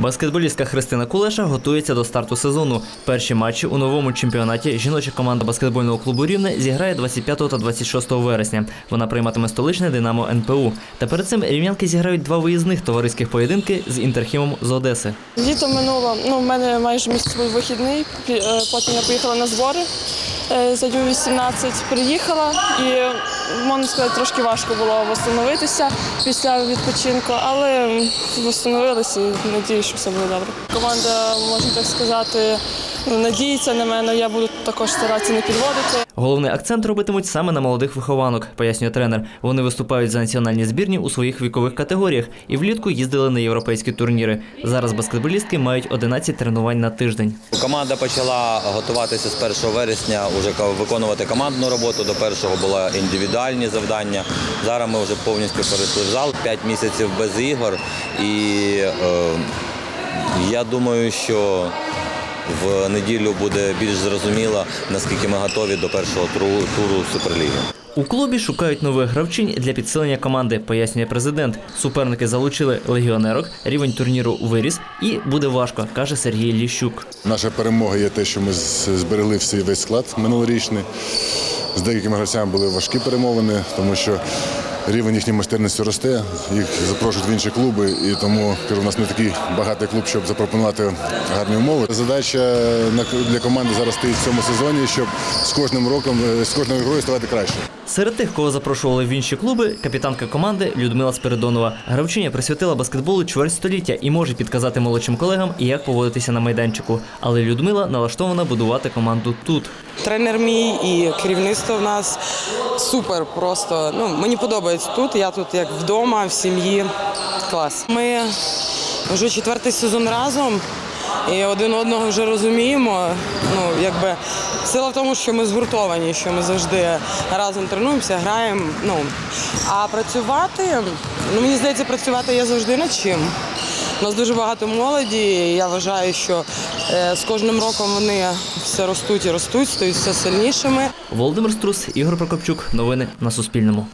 Баскетболістка Христина Кулеша готується до старту сезону. Перші матчі у новому чемпіонаті жіноча команда баскетбольного клубу Рівне зіграє 25 та 26 вересня. Вона прийматиме столичне Динамо НПУ. Та перед цим рівнянки зіграють два виїзних товариських поєдинки з інтерхімом з Одеси. Літо минуло. Ну, в мене майже місяць був вихідний. е, Потім я поїхала на збори за Ю-18. Приїхала і можна сказати, трошки важко було встановитися після відпочинку, але встановилися і надію, що все буде добре. Команда, можна так сказати, надіється на мене. Я буду також старатися не підводити. Головний акцент робитимуть саме на молодих вихованок, пояснює тренер. Вони виступають за національні збірні у своїх вікових категоріях і влітку їздили на європейські турніри. Зараз баскетболістки мають 11 тренувань на тиждень. Команда почала готуватися з 1 вересня, уже виконувати командну роботу. До першого були індивідуальні завдання. Зараз ми вже повністю перейшли в зал. П'ять місяців без ігор. І е, я думаю, що в неділю буде більш зрозуміло, наскільки ми готові до першого туру, туру Суперліги. У клубі шукають нових гравчинь для підсилення команди, пояснює президент. Суперники залучили легіонерок, рівень турніру виріс і буде важко, каже Сергій Ліщук. Наша перемога є те, що ми зберегли всі весь склад минулорічний. З деякими гравцями були важкі перемовини, тому що рівень їхньої майстерності росте, їх запрошують в інші клуби, і тому кажу, у нас не такий багатий клуб, щоб запропонувати гарні умови. Задача на- для команди зараз стоїть в цьому сезоні, щоб з кожним роком, е, з кожною грою ставати краще. Серед тих, кого запрошували в інші клуби, капітанка команди Людмила Спиридонова. Гравчиня присвятила баскетболу чверть століття і може підказати молодшим колегам, як поводитися на майданчику. Але Людмила налаштована будувати команду тут. Тренер мій і керівництво в нас супер. Просто ну мені подобається тут. Я тут як вдома, в сім'ї. Клас. Ми вже четвертий сезон разом і один одного вже розуміємо. Ну, якби сила в тому, що ми згуртовані, що ми завжди разом тренуємося, граємо. Ну а працювати, ну мені здається, працювати є завжди над чим. У нас дуже багато молоді. і Я вважаю, що е, з кожним роком вони все ростуть і ростуть, стають все сильнішими. Володимир Струс, Ігор Прокопчук. Новини на Суспільному.